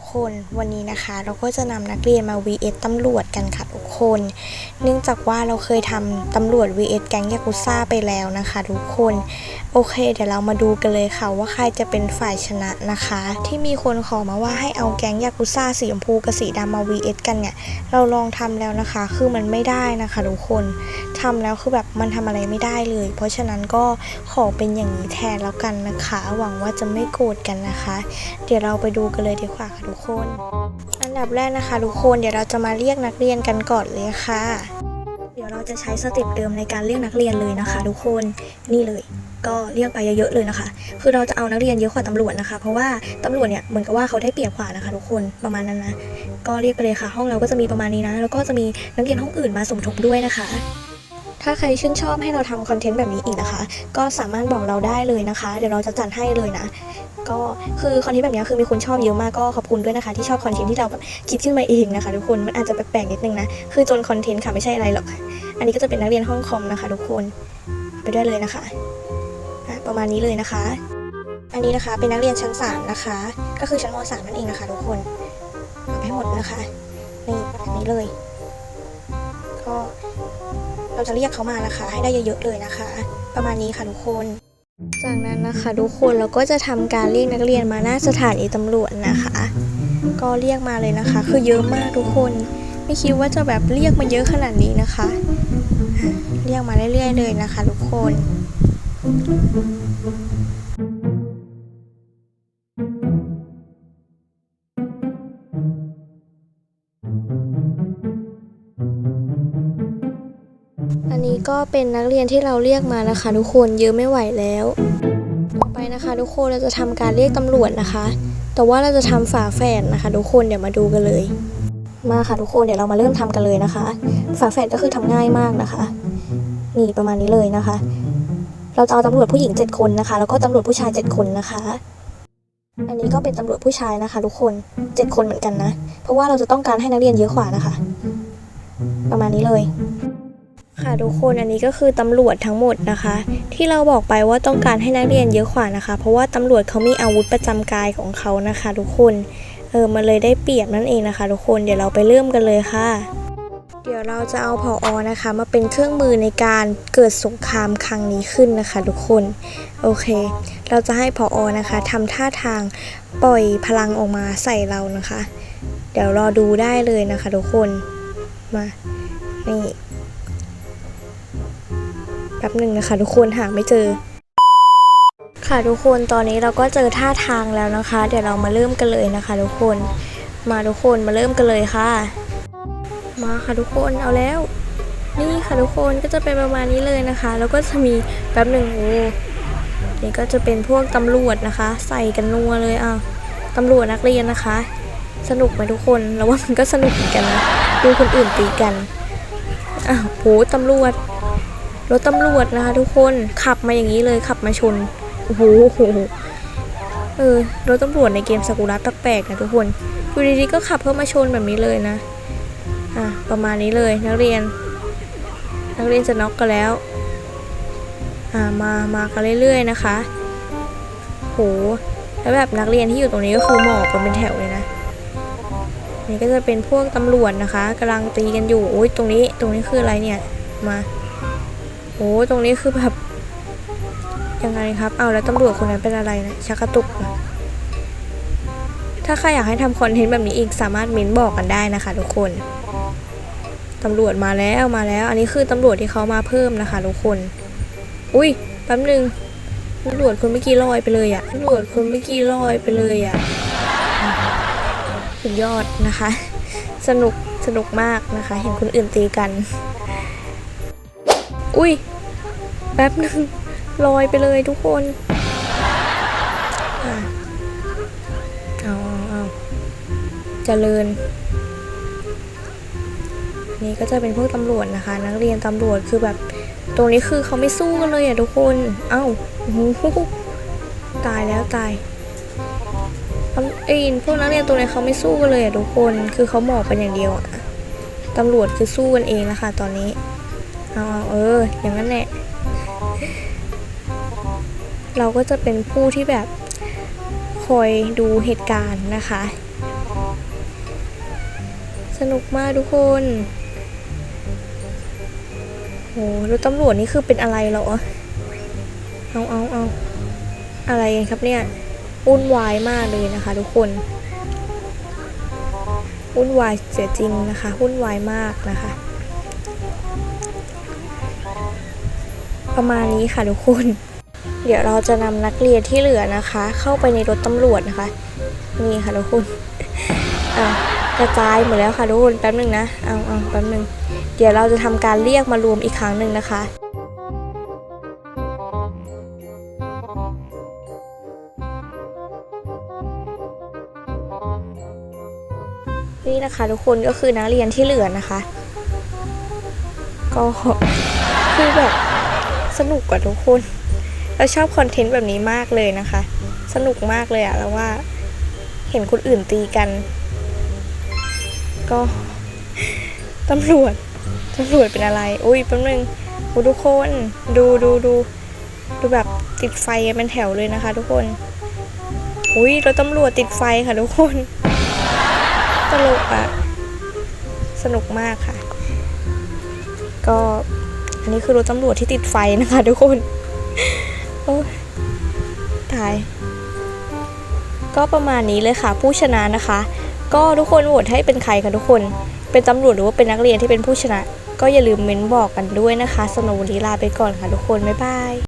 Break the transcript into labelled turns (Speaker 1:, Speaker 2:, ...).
Speaker 1: ทุกคนวันนี้นะคะ เราก็จะนำนักเรียนมา vs ตำรวจกันค่ะทุกคน เนื่องจากว่าเราเคยทำตำรวจ vs แก๊งยากุซ่าไปแล้วนะคะ ทุกคนโอเค เดี๋ยวเรามาดูกันเลยค่ะว่าใครจะเป็นฝ่ายชนะนะคะ ที่มีคนขอมาว่าให้เอาแก๊งยากุซ่าสีชมพูกับสีดำมา vs กันเนี่ย เราลองทำแล้วนะคะ คือมันไม่ได้นะคะทุกคนทำแล้วคือแบบมันทำอะไรไม่ได้เลย เพราะฉะนั้นก็ขอเป็นอย่างนี้แทนแล้วกันนะคะ หวังว่าจะไม่โกรธกันนะคะ เดี๋ยวเราไปดูกันเลยดีกว่าค่ะทุกคน อันดับแรกนะคะทุกคนเดี๋ยวเราจะมาเรียกนักเรียนกันก่อนเลยค่ะ เดี๋ยวเราจะใช้สเต็ปเดิมในการเรียกนักเรียนเลยนะคะ ทุกคนนี่เลย ก็เรียกไปเยอะๆเลยนะคะ คือเราจะเอานักเรียนเยอะกว่าตำรวจนะคะ เพราะว่าตำรวจเนี่ยเหมือนกับว่าเขาได้เปรียบกว่านะคะทุกคนประมาณนั้นนะ ก็เรียกไปเลยค่ะ ห้องเราก็จะมีประมาณนี้นะ แล้วก็จะมีนักเรียนห้องอื่นมาสมทบด้วยนะคะ ถ้าใครชื่นชอบให้เราทำคอนเทนต์แบบนี้อีกนะคะ ก็สามารถบอกเราได้เลยนะคะ เดี๋ยวเราจะจัดให้เลยนะ ก็คือคอนเทนต์แบบนี้คือมีคนชอบเยอะมากก็ขอบคุณด้วยนะคะ ที่ชอบคอนเทนต์ที่เราแบบคิดขึ้นมาเองนะคะ ทุกคน มันอาจจะแปลกๆนิดนึงนะ คือจนคอนเทนต์ค่ะไม่ใช่อะไรหรอก อันนี้ก็จะเป็นนักเรียนห้องคอมนะคะ ทุกคน ไปด้วยเลยนะคะ ประมาณนี้เลยนะคะ อันนี้นะคะเป็นนักเรียนชั้นสามนะคะ ก็คือชั้นมสามนั่นเองนะคะทุกคนเอาไปให้หมดนะคะนี่แบบนี้เลย ก็เราจะเรียกเขามานะคะ ให้ได้เยอะๆเลยนะคะ ประมาณนี้ค่ะทุกคนจากนั้นนะคะทุกคนเราก็จะทำการเรียกนักเรียนมาหน้าสถานีตำรวจนะคะ ก็เรียกมาเลยนะคะ คือเยอะมากทุกคน ไม่คิดว่าจะแบบเรียกมาเยอะขนาดนี้นะคะ เรียกมาเรื่อยๆเลยนะคะ ทุกคน อันนี้ก็เป็นนักเรียนที่เราเรียกมานะคะ ทุกคนเยอะไม่ไหวแล้วต่อไปนะคะ ทุกคนเราจะทำการเรียกตำรวจนะคะ แต่ว่าเราจะทำฝาแฝดนะคะ ทุกคนเดี๋ยวมาดูกันเลย มาค่ะทุกคนเดี๋ยวเรามาเริ่มทำกันเลยนะคะ ฝาแฝดก็คือทำง่ายมากนะคะนี่ประมาณนี้เลยนะคะ เราจะเอาตำรวจผู้หญิง 7 คนนะคะ แล้วก็ตำรวจผู้ชาย 7 คนนะคะ อันนี้ก็เป็นตำรวจผู้ชายนะคะ ทุกคน 7 คนเหมือนกันนะ เพราะว่าเราจะต้องการให้นักเรียนเยอะกว่านะคะ ประมาณนี้เลย ค่ะทุกคนอันนี้ก็คือตำรวจทั้งหมดนะคะ ที่เราบอกไปว่าต้องการให้นักเรียนเยอะกว่านะคะ เพราะว่าตำรวจเขามีอาวุธประจำกายของเขานะคะ ทุกคนเออมันเลยได้เปรียบนั่นเองนะคะ ทุกคนเดี๋ยวเราไปเริ่มกันเลยค่ะ เดี๋ยวเราจะเอาผออนะคะ มาเป็นเครื่องมือในการเกิดสงครามครั้งนี้ขึ้นนะคะ ทุกคนโอเค เราจะให้ผออนะคะทำท่าทางปล่อยพลังออกมาใส่เรานะคะ เดี๋ยวรอดูได้เลยนะคะ ทุกคนมานี่แป๊บหนึ่งนะคะ ทุกคนหาไม่เจอ ค่ะทุกคนตอนนี้เราก็เจอท่าทางแล้วนะคะ เดี๋ยวเรามาเริ่มกันเลยนะคะ ทุกคนมาทุกคนมาเริ่มกันเลยค่ะ มาค่ะทุกคนเอาแล้ว นี่ค่ะทุกคนก็จะเป็นประมาณนี้เลยนะคะ แล้วก็จะมีแป๊บหนึ่งโอ้นี่ก็จะเป็นพวกตำรวจนะคะ ใส่กันนัวเลยอะตำรวจนักเรียนนะคะ สนุกไหมทุกคนแล้วว่ามันก็สนุกเหมือนกันนะดูคนอื่นตีกันอ้าวโหตำรวจรถตำรวจนะคะ ทุกคนขับมาอย่างนี้เลยขับมาชนโอ้โหเออรถตำรวจในเกมซากุระแปลกๆนะทุกคนอยู่ดีๆก็ขับเข้ามาชนแบบนี้เลยนะ อะประมาณนี้เลยนักเรียน นักเรียนจะน็อกกันแล้วอ่ามามากันเรื่อยๆนะคะโหแล้วแบบนักเรียนที่อยู่ตรงนี้ก็คือหมอบกันเป็นแถวเลยนะนี่ก็จะเป็นพวกตำรวจนะคะกำลังตีกันอยู่โอ้ยตรงนี้ตรงนี้คืออะไรเนี่ยมาโอ้ตรงนี้คือแบบยังไงครับ เอาแล้วตำรวจคนนั้นเป็นอะไรนะชักกระตุกถ้าใครอยากให้ทำคอนเทนต์แบบนี้อีกสามารถเม้นบอกกันได้นะคะทุกคน ตำรวจมาแล้วมาแล้ว อันนี้คือตำรวจที่เขามาเพิ่มนะคะทุกคน อุ้ยแป๊บนึงตำรวจคนเมื่อกี้ลอยไปเลยอะตำรวจคนเมื่อกี้ลอยไปเลยอะสุดยอดนะคะ สนุกสนุกมากนะคะ เห็นคนอื่นตีกัน อุ้ยแป๊บหนึ่งลอยไปเลยทุกคนอะเอาเอาเอาเจริญ นี่ก็จะเป็นพวกตำรวจนะคะ นักเรียนตำรวจคือแบบตรงนี้คือเขาไม่สู้กันเลยอะทุกคนเอ้าโอ้โหตายแล้วตายตำเอ้พวกนักเรียนตัวนี้เขาไม่สู้กันเลยอะทุกคนคือเขาหมอบกันอย่างเดียวอะตำรวจคือสู้กันเองนะคะตอนนี้เอาเอาเอออย่างนั้นแหละเราก็จะเป็นผู้ที่แบบคอยดูเหตุการณ์นะคะ สนุกมากทุกคน โหแล้วตำรวจนี่คือเป็นอะไรเหรอ เอาเอาเอาอะไรกันครับเนี่ยวุ่นวายมากเลยนะคะ ทุกคนวุ่นวายเสียจริงนะคะวุ่นวายมากนะคะ ประมาณนี้ค่ะทุกคน เดี๋ยวเราจะนำนักเรียนที่เหลือนะคะ เข้าไปในรถตำรวจนะคะ นี่ค่ะทุกคนกระจายหมดแล้วค่ะทุกคนแป๊บหนึ่งนะเอาเอาแป๊บหนึ่ง เดี๋ยวเราจะทำการเรียกมารวมอีกครั้งหนึ่งนะคะ นี่นะคะทุกคนก็คือนักเรียนที่เหลือนะคะ ก็คือแบบสนุกกว่าทุกคนเราชอบคอนเทนต์แบบนี้มากเลยนะคะ สนุกมากเลยอะแล้วว่าเห็นคนอื่นตีกัน ก็ตำรวจ ตำรวจเป็นอะไร อุ้ยแป๊บนึงโอ้ทุกคนดูดูดูดูแบบติดไฟกันเป็นแถวเลยนะคะ ทุกคน อุ้ยรถตำรวจติดไฟค่ะทุกคน ตลกอะสนุกมากค่ะ ก็อันนี้คือรถตำรวจที่ติดไฟนะคะ ทุกคน โอ้ยตาย ก็ประมาณนี้เลยค่ะ ผู้ชนะนะคะ ก็ทุกคนโหวตให้เป็นใครคะทุกคน เป็นตำรวจหรือว่าเป็นนักเรียนที่เป็นผู้ชนะ ก็อย่าลืมเม้นบอกกันด้วยนะคะสำหรับวันนี้ลาไปก่อนค่ะทุกคน บ๊ายบาย